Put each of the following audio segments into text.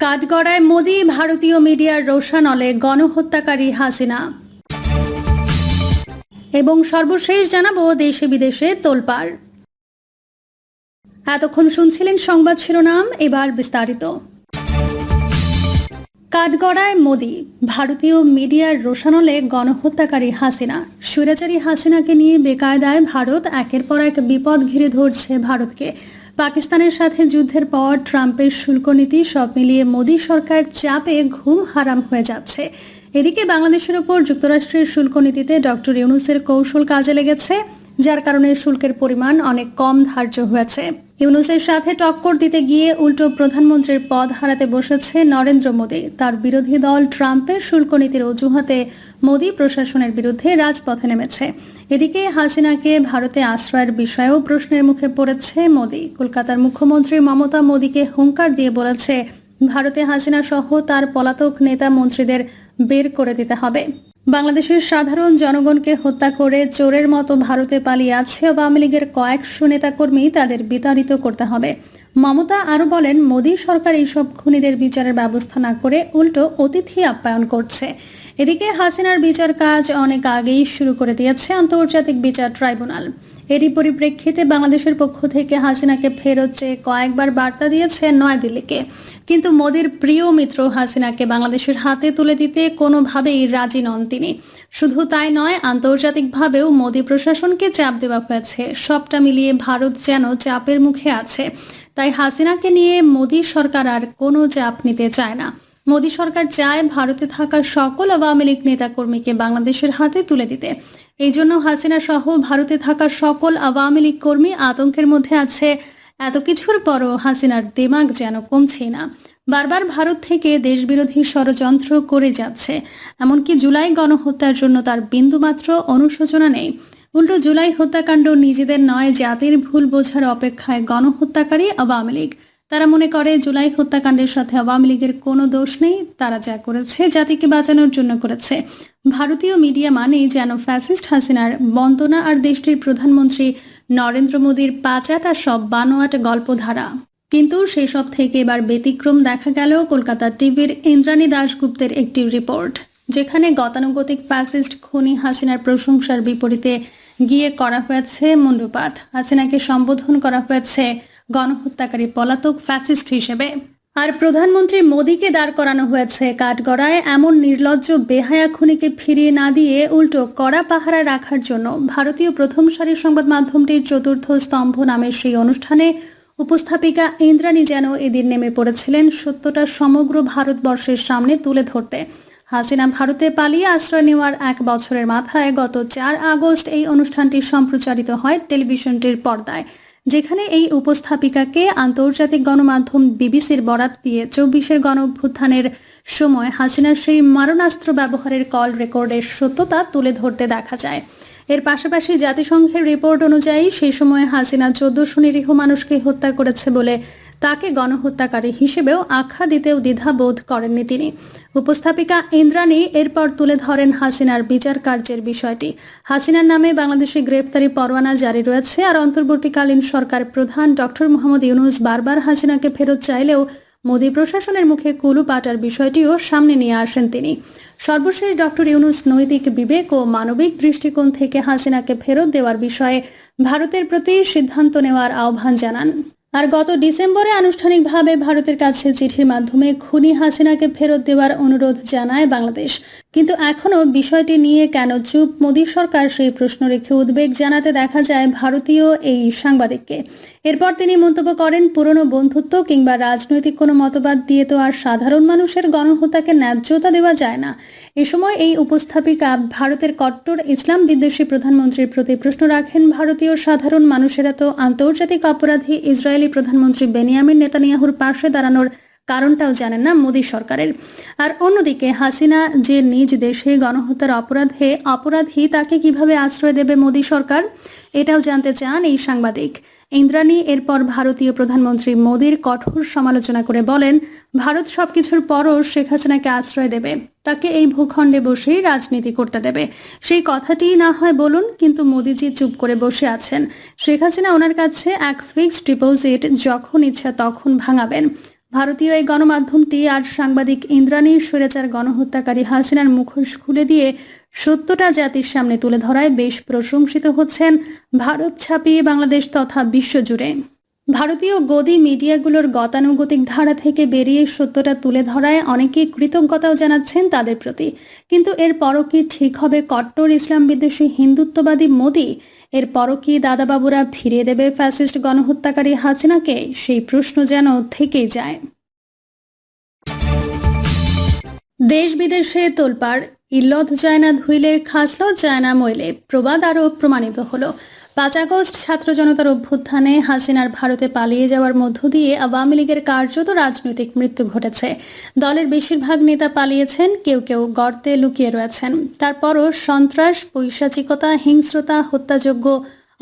কাঠগড়ায় মোদি ভারতীয় মিডিয়ার রোশানলে গণহত্যাকারী হাসিনা। এবং সর্বশেষ জানাব দেশে বিদেশে তোলপাড়। এতক্ষণ শুনছিলেন সংবাদ শিরোনাম, এবার বিস্তারিত। কাঠগড়ায় মোদি ভারতীয় মিডিয়ার রোশানলে গণহত্যাকারী হাসিনা। স্বৈরাচারী হাসিনাকে নিয়ে বেকায়দায় ভারত একের পর এক বিপদ ঘিরে ধরছে ভারতকে। পাকিস্তানের সাথে যুদ্ধের পর ট্রাম্পের শুল্ক নীতি সব মিলিয়ে মোদী সরকার চাপে ঘুম হারাম হয়ে যাচ্ছে। এদিকে বাংলাদেশের ওপর যুক্তরাষ্ট্রের শুল্ক নীতিতে ডক্টর ইউনুসের কৌশল কাজে লেগেছে, যার কারণে শুল্কের পরিমাণ অনেক কম ধার্য হয়েছে। ইউনুসের সাথে টক্কর দিতে গিয়ে উল্টো প্রধানমন্ত্রীর পদ হারাতে বসেছে নরেন্দ্র মোদী। তার বিরোধী দল ট্রাম্পের শুল্ক নীতির অজুহাতে মোদী প্রশাসনের বিরুদ্ধে রাজপথে নেমেছে। এদিকে হাসিনাকে ভারতে আশ্রয়ের বিষয়েও প্রশ্নের মুখে পড়েছে মোদী। কলকাতার মুখ্যমন্ত্রী মমতা মোদীকে হুঙ্কার দিয়ে বলেছে, ভারতে হাসিনা সহ তার পলাতক নেতা মন্ত্রীদের বের করে দিতে হবে। বাংলাদেশের সাধারণ জনগণকে হত্যা করে চোরের মতো ভারতে পালিয়ে আছে আওয়ামী লীগের কয়েকশো নেতাকর্মী তাদের বিতাড়িত করতে হবে। মমতা আরও বলেন, মোদী সরকার এইসব খুনিদের বিচারের ব্যবস্থা না করে উল্টো অতিথি আপ্যায়ন করছে। এদিকে হাসিনার বিচার কাজ অনেক আগেই শুরু করে দিয়েছে আন্তর্জাতিক বিচার ট্রাইব্যুনাল। এরই পরিপ্রেক্ষিতে বাংলাদেশের পক্ষ থেকে হাসিনাকে ফেরত চেয়ে কয়েকবার বার্তা দিয়েছে নয়াদিল্লিকে। কিন্তু মোদীর প্রিয় মিত্র হাসিনাকে বাংলাদেশের হাতে তুলে দিতে কোনোভাবেই রাজি নন তিনি। শুধু তাই নয়, আন্তর্জাতিকভাবেও মোদী প্রশাসনকে চাপ দেওয়া হয়েছে। সবটা মিলিয়ে ভারত যেন চাপের মুখে আছে। তাই হাসিনাকে নিয়ে মোদী সরকার আর কোনো চাপ নিতে চায় না। মোদী সরকার চায় ভারতে থাকা সকল আওয়ামী লীগ নেতাকর্মীকে বাংলাদেশের হাতে তুলে দিতে। এই জন্য হাসিনা সহ ভারতে থাকা সকল আওয়ামী লীগ কর্মী আতঙ্কের মধ্যে আছে এত কিছুর পরও হাসিনার দিমাগ যেন কমছে না। বারবার ভারত থেকে দেশবিরোধী ষড়যন্ত্র করে যাচ্ছে। এমনকি জুলাই গণহত্যার জন্য তার বিন্দুমাত্র অনুশোচনা নেই। উল্টো জুলাই হত্যাকাণ্ড নিজেদের নয়, জাতির ভুল বোঝার অপেক্ষায় গণহত্যাকারী আওয়ামী লীগ। তারা মনে করে জুলাই হত্যাকাণ্ডের সাথে আওয়ামী লীগের কোনো দোষ নেই, তারা যা করেছে জাতিকে বাঁচানোর জন্য করেছে। ভারতীয় মিডিয়া মানেই যেন ফ্যাসিস্ট হাসিনার বন্দনা আর দেশটির প্রধানমন্ত্রী নরেন্দ্র মোদীর পাঁচাটা সব বানোয়াট গল্পধারা। কিন্তু সেসব থেকে এবার ব্যতিক্রম দেখা গেল কলকাতা টিভির ইন্দ্রাণী দাশগুপ্তের একটি রিপোর্ট, যেখানে গতানুগতিক ফ্যাসিস্ট খনি হাসিনার প্রশংসার বিপরীতে গিয়ে করা হয়েছে মুন্ডুপাত। হাসিনাকে সম্বোধন করা হয়েছে গণহত্যাকারী পলাতক ফ্যাসিস্ট হিসেবে। আর প্রধানমন্ত্রী মোদীকে দাঁড় করানো হয়েছে। কাঠগড়ায় এমন নির্লজ্জ বেহায়া খুনিকে ফিরিয়ে না দিয়ে উল্টো কড়া পাহারা রাখার জন্য ভারতীয় প্রথম সারির সংবাদ মাধ্যমটির চতুর্থ স্তম্ভ নামের সেই অনুষ্ঠানে উপস্থাপিকা ইন্দ্রাণী যেন এদিন নেমে পড়েছিলেন সত্যটা সমগ্র ভারতবর্ষের সামনে তুলে ধরতে। হাসিনা ভারতে পালিয়ে আশ্রয় নেওয়ার এক বছরের মাথায় গত চার আগস্ট এই অনুষ্ঠানটি সম্প্রচারিত হয় টেলিভিশনটির পর্দায়। যেখানে এই উপস্থাপিকাকে আন্তর্জাতিক গণমাধ্যম বিবিসির বরাত দিয়ে চব্বিশের গণ অভ্যুত্থানের সময় হাসিনার সেই মারণাস্ত্র ব্যবহারের কল রেকর্ডের সত্যতা তুলে ধরতে দেখা যায়। এর পাশাপাশি জাতিসংঘের রিপোর্ট অনুযায়ী সেই সময় হাসিনা চোদ্দশো নিরীহ মানুষকে হত্যা করেছে বলে তাকে গণহত্যাকারী হিসেবেও আখ্যা দিতেও দ্বিধাবোধ করেননি তিনি। উপস্থাপিকা ইন্দ্রাণী এরপর তুলে ধরেন হাসিনার বিচার কার্যের বিষয়টি। হাসিনার নামে বাংলাদেশে গ্রেপ্তারি পরোয়ানা জারি রয়েছে আর অন্তর্বর্তীকালীন সরকার প্রধান ডক্টর মোহাম্মদ ইউনুস বারবার হাসিনাকে ফেরত চাইলেও মোদী প্রশাসনের মুখে কুলু পাটার বিষয়টিও সামনে নিয়ে আসেন তিনি। সর্বশেষ ডক্টর ইউনুস নৈতিক বিবেক ও মানবিক দৃষ্টিকোণ থেকে হাসিনাকে ফেরত দেওয়ার বিষয়ে ভারতের প্রতি সিদ্ধান্ত নেওয়ার আহ্বান জানান। আর গত ডিসেম্বরে আনুষ্ঠানিকভাবে ভারতের কাছে চিঠির মাধ্যমে খুনি হাসিনাকে ফেরত দেওয়ার অনুরোধ জানায় বাংলাদেশ। কিন্তু এখনও বিষয়টি নিয়ে কেন চুপ? মোদী সরকার সেই প্রশ্ন রেখে উদ্বেগ জানাতে দেখা যায় ভারতীয় এই সাংবাদিককে। এরপর তিনি মন্তব্য করেন, পুরনো বন্ধুত্ব কিংবা রাজনৈতিক কোনো মতবাদ দিয়ে তো আর সাধারণ মানুষের গণহত্যাকে ন্যায্যতা দেওয়া যায় না। এ সময় এই উপস্থাপিকা ভারতের কট্টর ইসলাম বিদ্বেষী প্রধানমন্ত্রীর প্রতি প্রশ্ন রাখেন, ভারতীয় সাধারণ মানুষেরা তো আন্তর্জাতিক অপরাধী ইসরায়েলি প্রধানমন্ত্রী বেনিয়ামিন নেতানিয়াহুর পাশে দাঁড়ানোর কারণটাও জানেন না মোদী সরকারের। আর অন্যদিকে হাসিনা যে নিজ দেশে গণহত্যার অপরাধে অপরাধী তাকে কীভাবে আশ্রয় দেবে মোদী সরকার? এটাও জানতে চান এই সাংবাদিক। ইন্দ্রাণী এরপর ভারতীয় প্রধানমন্ত্রী মোদীর কঠোর সমালোচনা করে বলেন, ভারত সবকিছুর পরও শেখ হাসিনাকে আশ্রয় দেবে। তাকে এই ভূখণ্ডে বসেই রাজনীতি করতে দেবে। সেই কথাটি না হয় বলুন, কিন্তু মোদিজি চুপ করে বসে আছেন। শেখ হাসিনা ওনার কাছে এক ফিক্সড ডিপোজিট যখন ইচ্ছা তখন ভাঙাবেন। ভারতীয় এই গণমাধ্যমটি আর সাংবাদিক ইন্দ্রাণী স্বৈরাচার গণহত্যাকারী হাসিনার মুখোশ খুলে দিয়ে সত্যটা জাতির সামনে তুলে ধরায় বেশ প্রশংসিত হচ্ছেন ভারত ছাপিয়ে বাংলাদেশ তথা বিশ্বজুড়ে। ভারতীয় গদি মিডিয়াগুলোর গতানুগতিক ধারা থেকে বেরিয়ে সত্যটা তুলে ধরায় অনেকেই কৃতজ্ঞতাও জানাচ্ছেন তাদের প্রতি। কিন্তু এর পরও কি ঠিক হবে কট্টর ইসলাম বিদ্বেষী হিন্দুত্ববাদী মোদী? এর পরও কি দাদাবাবুরা ফিরিয়ে দেবে ফ্যাসিস্ট গণহত্যাকারী হাসিনাকে? সেই প্রশ্ন যেন থেকেই যায়। দেশ বিদেশে তোলপাড়, ইল্লত যায় না ধুইলে খাসলত যায় না মইলে। প্রবাদ আরও প্রমাণিত হলো। পাঁচ আগস্ট ছাত্র জনতার অভ্যুত্থানে হাসিনার ভারতে পালিয়ে যাওয়ার মধ্য দিয়ে আওয়ামী লীগের কার্যত রাজনৈতিক মৃত্যু ঘটেছে। দলের বেশিরভাগ নেতা পালিয়েছেন, কেউ কেউ গর্তে লুকিয়ে রয়েছেন। তারপরও সন্ত্রাস, পৈশাচিকতা, হিংস্রতা হত্যাযোগ্য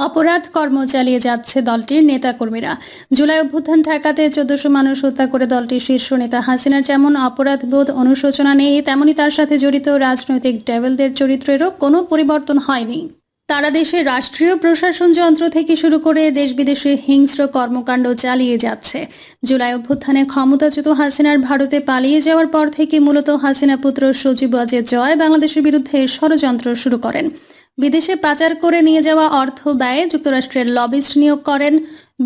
অপরাধ কর্ম চালিয়ে যাচ্ছে দলটির নেতাকর্মীরা। জুলাই অভ্যুত্থান ঠেকাতে চোদ্দশো মানুষ হত্যা করে দলটির শীর্ষ নেতা হাসিনার যেমন অপরাধবোধ অনুশোচনা নেই, তেমনি তার সাথে জড়িত রাজনৈতিক ডেভেলদের চরিত্রেরও কোনো পরিবর্তন হয়নি। তারা দেশের রাষ্ট্রীয় প্রশাসন যন্ত্র থেকে শুরু করে দেশ বিদেশে হিংস্র কর্মকাণ্ড চালিয়ে যাচ্ছে। জুলাই অভ্যুত্থানে ক্ষমতাচ্যুত হাসিনার ভারতে পালিয়ে যাওয়ার পর থেকে মূলত হাসিনা পুত্র সজীব ওয়াজেদ জয় বাংলাদেশের বিরুদ্ধে ষড়যন্ত্র শুরু করেন। বিদেশে পাচার করে নিয়ে যাওয়া অর্থ ব্যয়ে যুক্তরাষ্ট্রের লবিস্ট নিয়োগ করেন।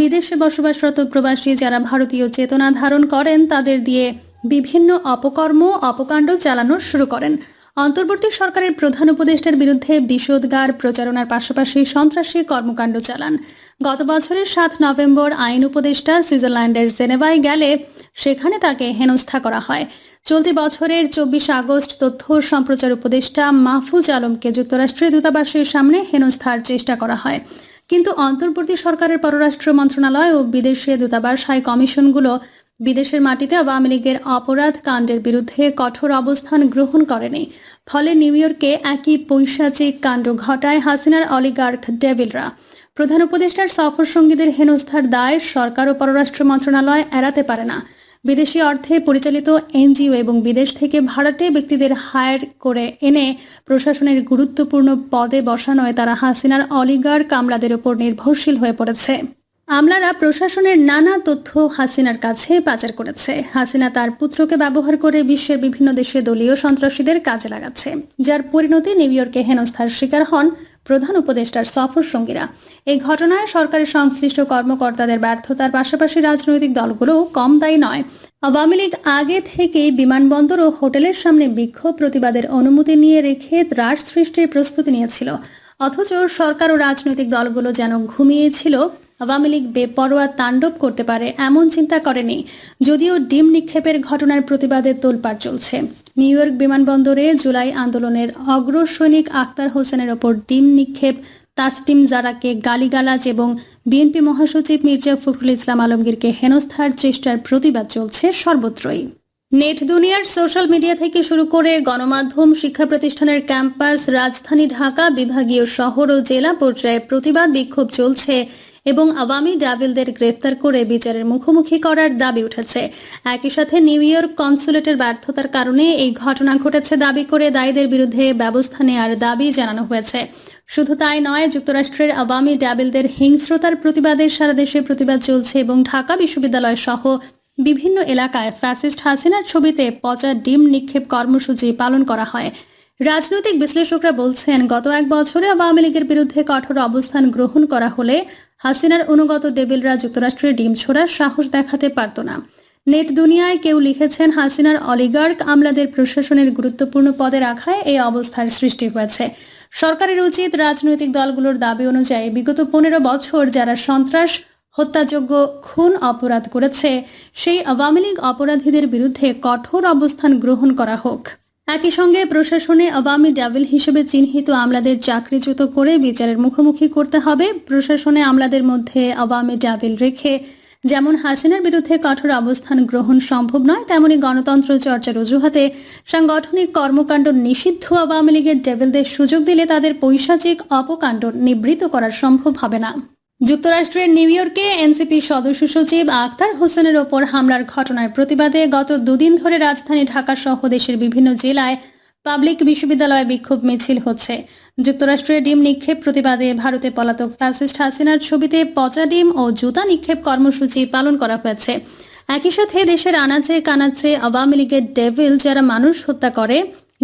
বিদেশে বসবাসরত প্রবাসী যারা ভারতীয় চেতনা ধারণ করেন, তাদের দিয়ে বিভিন্ন অপকর্ম, অপকাণ্ড চালানো শুরু করেন। অন্তর্বর্তী সরকারের প্রধান উপদেষ্টার বিরুদ্ধে বিষোদ্গার প্রচারণার পাশাপাশি সন্ত্রাসী কর্মকাণ্ড চালান। গত বছরের সাত নভেম্বর আইন উপদেষ্টা সুইজারল্যান্ডের জেনেভায় গেলে সেখানে তাকে হেনস্থা করা হয়। চলতি বছরের চব্বিশ আগস্ট তথ্য সম্প্রচার উপদেষ্টা মাহফুজ আলমকে যুক্তরাষ্ট্রের দূতাবাসের সামনে হেনস্থার চেষ্টা করা হয়। কিন্তু অন্তর্বর্তী সরকারের পররাষ্ট্র মন্ত্রণালয় ও বিদেশে দূতাবাস হাই কমিশনগুলো বিদেশের মাটিতে আওয়ামী লীগের অপরাধ কাণ্ডের বিরুদ্ধে কঠোর অবস্থান গ্রহণ করেনি। ফলে নিউ ইয়র্কে একই পৈশাচিক কাণ্ড ঘটায় হাসিনার অলিগার্ক ডেভিলরা। প্রধান উপদেষ্টার সফর সঙ্গীদের হেনস্থার দায় সরকার ও পররাষ্ট্র মন্ত্রণালয় এড়াতে পারে না। বিদেশি অর্থে পরিচালিত এনজিও এবং বিদেশ থেকে ভাড়াটে ব্যক্তিদের হায়ার করে এনে প্রশাসনের গুরুত্বপূর্ণ পদে বসানোয় তারা হাসিনার অলিগার কামলাদের ওপর নির্ভরশীল হয়ে পড়েছে। আমলারা প্রশাসনের নানা তথ্য হাসিনার কাছে পাচার করেছে। হাসিনা তার পুত্রকে ব্যবহার করে বিশ্বের বিভিন্ন দেশে দলীয় সন্ত্রাসীদের কাজে লাগাচ্ছে। যার পরিণতি নিউ ইয়র্কে হেনস্থার শিকার হন প্রধান উপদেষ্টার সফর সঙ্গীরা। এই ঘটনায় সরকারের সংশ্লিষ্ট কর্মকর্তাদের ব্যর্থতার পাশাপাশি রাজনৈতিক দলগুলোও কম দায়ী নয়। আওয়ামী লীগ আগে থেকেই বিমানবন্দর ও হোটেলের সামনে বিক্ষোভ প্রতিবাদের অনুমতি নিয়ে রেখে ত্রাস সৃষ্টির প্রস্তুতি নিয়েছিল। অথচ সরকার ও রাজনৈতিক দলগুলো যেন ঘুমিয়েছিল আওয়ামী লীগ বেপরোয়া তাণ্ডব করতে পারে এমন চিন্তা করেনি, যদিও ডিম নিক্ষেপের ঘটনার প্রতিবাদে তোলপাড় চলছে। নিউ ইয়র্ক বিমানবন্দরে জুলাই আন্দোলনের অগ্রসৈনিক আক্তার হোসেনের ওপর ডিম নিক্ষেপ তাসলিম জারাকে গালিগালাজ এবং বিএনপি মহাসচিব মির্জা ফখরুল ইসলাম আলমগীরকে হেনস্থার চেষ্টার প্রতিবাদ চলছে সর্বত্রই। নেট দুনিয়ার সোশ্যাল মিডিয়া থেকে শুরু করে গণমাধ্যম, শিক্ষা প্রতিষ্ঠানের ক্যাম্পাস, রাজধানী ঢাকা, বিভাগীয় শহর ও জেলা পর্যায়ে প্রতিবাদ বিক্ষোভ চলছে এবং আওয়ামী ডাবিলদের গ্রেফতার করে বিচারের মুখোমুখি করার দাবি উঠেছে। একই সাথে নিউ ইয়র্ক কনসুলেটের ব্যর্থতার কারণে এই ঘটনা ঘটেছে দাবি করে দায়ীদের বিরুদ্ধে ব্যবস্থা নেওয়ার দাবি জানানো হয়েছে। শুধু তাই নয়, যুক্তরাষ্ট্রের আওয়ামী ডাবিলদের হিংস্রতার প্রতিবাদে সারা দেশে প্রতিবাদ চলছে এবং ঢাকা বিশ্ববিদ্যালয় সহ বিভিন্ন এলাকায় ফ্যাসিস্ট হাসিনার ছবিতে পচা ডিম নিক্ষেপ কর্মসূচি পালন করা হয়। রাজনৈতিক বিশ্লেষকরা বলছেন, গত এক বছরে আওয়ামী লীগের বিরুদ্ধে কঠোর অবস্থান গ্রহণ করা হলে হাসিনার অনুগত ডেভিলরা যুক্তরাষ্ট্রে ডিম ছোড়ার সাহস দেখাতে পারত না। নেট দুনিয়ায় কেউ লিখেছেন, হাসিনার অলিগার্ক আমলাদের প্রশাসনের গুরুত্বপূর্ণ পদে রাখায় এই অবস্থার সৃষ্টি হয়েছে। সরকারের উচিত রাজনৈতিক দলগুলোর দাবি অনুযায়ী বিগত পনেরো বছর যারা সন্ত্রাস, হত্যাযোগ্য খুন অপরাধ করেছে, সেই আওয়ামী লীগ অপরাধীদের বিরুদ্ধে কঠোর অবস্থান গ্রহণ করা হোক। একই সঙ্গে প্রশাসনে আওয়ামী ডাবিল হিসেবে চিহ্নিত আমলাদের চাকরিচ্যুত করে বিচারের মুখোমুখি করতে হবে। প্রশাসনে আমলাদের মধ্যে আওয়ামী ডাবিল রেখে যেমন হাসিনার বিরুদ্ধে কঠোর অবস্থান গ্রহণ সম্ভব নয়, তেমনি গণতন্ত্র চর্চার অজুহাতে সাংগঠনিক কর্মকাণ্ড নিষিদ্ধ আওয়ামী লীগের ডেভিলদের সুযোগ দিলে তাদের পৈশাচিক অপকাণ্ড নিবৃত করা সম্ভব হবে না। যুক্তরাষ্ট্রের নিউ ইয়র্কে এনসিপি সদস্য সচিব আখতার হোসেনের ওপর হামলার ঘটনার প্রতিবাদে গত দুদিন ধরে রাজধানী ঢাকা সহ দেশের বিভিন্ন জেলায় পাবলিক বিশ্ববিদ্যালয়ে বিক্ষোভ মিছিল হচ্ছে। যুক্তরাষ্ট্রের ডিম নিক্ষেপ প্রতিবাদে ভারতে পলাতক ফ্যাসিস্ট হাসিনার ছবিতে পচা ডিম ও জুতা নিক্ষেপ কর্মসূচি পালন করা হয়েছে। একই সাথে দেশের আনাচে কানাচে আওয়ামী লীগের ডেভিল, যারা মানুষ হত্যা করে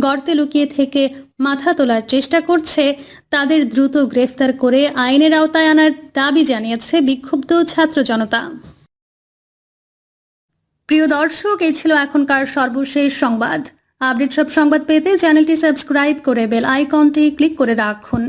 গর্তে লুকিয়ে থেকে মাথা তোলার চেষ্টা করছে। তাদের দ্রুত গ্রেফতার করে আইনের আওতায় আনার দাবি জানিয়েছে বিক্ষুব্ধ ছাত্র জনতা। প্রিয় দর্শক, এই ছিল এখনকার সর্বশেষ সংবাদ। আপডেট সব সংবাদ পেতে চ্যানেলটি সাবস্ক্রাইব করে বেল আইকনটি ক্লিক করে রাখুন।